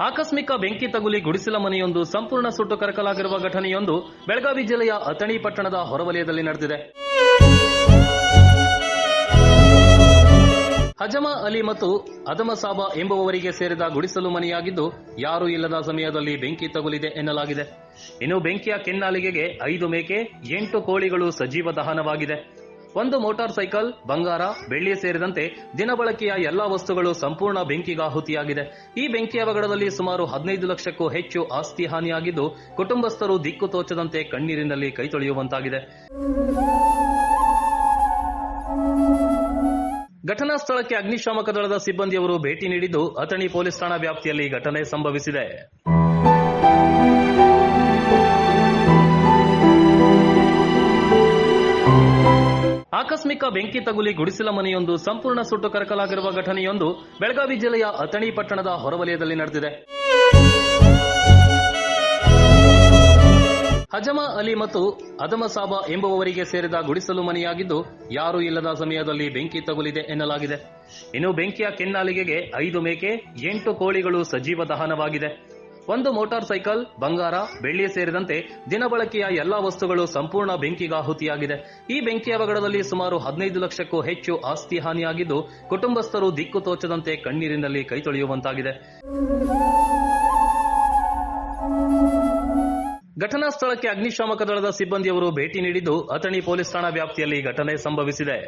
ಆಕಸ್ಮಿಕ ಬೆಂಕಿ ತಗುಲಿ ಗುಡಿಸಲ ಮನೆಯೊಂದು ಸಂಪೂರ್ಣ ಸುಟ್ಟು ಕರಕಲಾಗಿರುವ ಘಟನೆಯೊಂದು ಬೆಳಗಾವಿ ಜಿಲ್ಲೆಯ ಅಥಣಿ ಪಟ್ಟಣದ ಹೊರವಲಯದಲ್ಲಿ ನಡೆದಿದೆ. ಹಜಮಾ ಅಲಿ ಮತ್ತು ಅದಮಸಾಬಾ ಎಂಬುವವರಿಗೆ ಸೇರಿದ ಗುಡಿಸಲು ಮನೆಯಾಗಿದ್ದು, ಯಾರೂ ಇಲ್ಲದ ಸಮಯದಲ್ಲಿ ಬೆಂಕಿ ತಗುಲಿದೆ ಎನ್ನಲಾಗಿದೆ. ಇನ್ನು ಬೆಂಕಿಯ ಕೆನ್ನಾಲಿಗೆಗೆ ಐದು ಮೇಕೆ, ಎಂಟು ಕೋಳಿಗಳು ಸಜೀವ ದಹನವಾಗಿದೆ. ಒಂದು ಮೋಟಾರ್ ಸೈಕಲ್, ಬಂಗಾರ, ಬೆಳ್ಳಿ ಸೇರಿದಂತೆ ದಿನಬಳಕೆಯ ಎಲ್ಲಾ ವಸ್ತುಗಳು ಸಂಪೂರ್ಣ ಬೆಂಕಿಗಾಹುತಿಯಾಗಿದೆ ಈ ಬೆಂಕಿ ಅವಘಡದಲ್ಲಿ ಸುಮಾರು ಹದಿನೈದು ಲಕ್ಷಕ್ಕೂ ಹೆಚ್ಚು ಆಸ್ತಿ ಹಾನಿಯಾಗಿದ್ದು, ಕುಟುಂಬಸ್ಥರು ದಿಕ್ಕು ತೋಚದಂತೆ ಕಣ್ಣೀರಿನಲ್ಲಿ ಕೈ ತೊಳೆಯುವಂತಾಗಿದೆ. ಘಟನಾ ಸ್ಥಳಕ್ಕೆ ಅಗ್ನಿಶಾಮಕ ದಳದ ಸಿಬ್ಬಂದಿಯವರು ಭೇಟಿ ನೀಡಿದ್ದು, ಅಥಣಿ ಪೊಲೀಸ್ ಠಾಣಾ ವ್ಯಾಪ್ತಿಯಲ್ಲಿ ಘಟನೆ ಸಂಭವಿಸಿದೆ. ಆಕಸ್ಮಿಕ ಬೆಂಕಿ ತಗುಲಿ ಗುಡಿಸಲ ಮನೆಯೊಂದು ಸಂಪೂರ್ಣ ಸುಟ್ಟು ಕರಕಲಾಗಿರುವ ಘಟನೆಯೊಂದು ಬೆಳಗಾವಿ ಜಿಲ್ಲೆಯ ಅಥಣಿ ಪಟ್ಟಣದ ಹೊರವಲಯದಲ್ಲಿ ನಡೆದಿದೆ. ಹಜಮ ಅಲಿ ಮತ್ತು ಅದಮ ಸಾಬಾ ಎಂಬುವವರಿಗೆ ಸೇರಿದ ಗುಡಿಸಲು ಮನೆಯಾಗಿದ್ದು, ಯಾರೂ ಇಲ್ಲದ ಸಮಯದಲ್ಲಿ ಬೆಂಕಿ ತಗುಲಿದೆ ಎನ್ನಲಾಗಿದೆ. ಇನ್ನು ಬೆಂಕಿಯ ಕೆನ್ನಾಲಿಗೆಗೆ ಐದು ಮೇಕೆ, ಎಂಟು ಕೋಳಿಗಳು ಸಜೀವ ದಹನವಾಗಿದೆ. ಒಂದು ಮೋಟಾರ್ ಸೈಕಲ್, ಬಂಗಾರ ಬೆಳ್ಳಿ ಸೇರಿದಂತೆ ದಿನಬಳಕೆಯ ಎಲ್ಲಾ ವಸ್ತುಗಳು ಸಂಪೂರ್ಣ ಬೆಂಕಿಗಾಹುತಿಯಾಗಿದೆ ಈ ಬೆಂಕಿ ಅವಘಡದಲ್ಲಿ ಸುಮಾರು ಹದಿನೈದು ಲಕ್ಷಕ್ಕೂ ಹೆಚ್ಚು ಆಸ್ತಿ ಹಾನಿಯಾಗಿದ್ದು, ಕುಟುಂಬಸ್ಥರು ದಿಕ್ಕು ತೋಚದಂತೆ ಕಣ್ಣೀರಿನಲ್ಲಿ ಕೈ ತೊಳೆಯುವಂತಾಗಿದೆ. ಘಟನಾ ಸ್ಥಳಕ್ಕೆ ಅಗ್ನಿಶಾಮಕ ದಳದ ಸಿಬ್ಬಂದಿಯವರು ಭೇಟಿ ನೀಡಿದ್ದು, ಅಥಣಿ ಪೊಲೀಸ್ ಠಾಣಾ ವ್ಯಾಪ್ತಿಯಲ್ಲಿ ಘಟನೆ ಸಂಭವಿಸಿದೆ.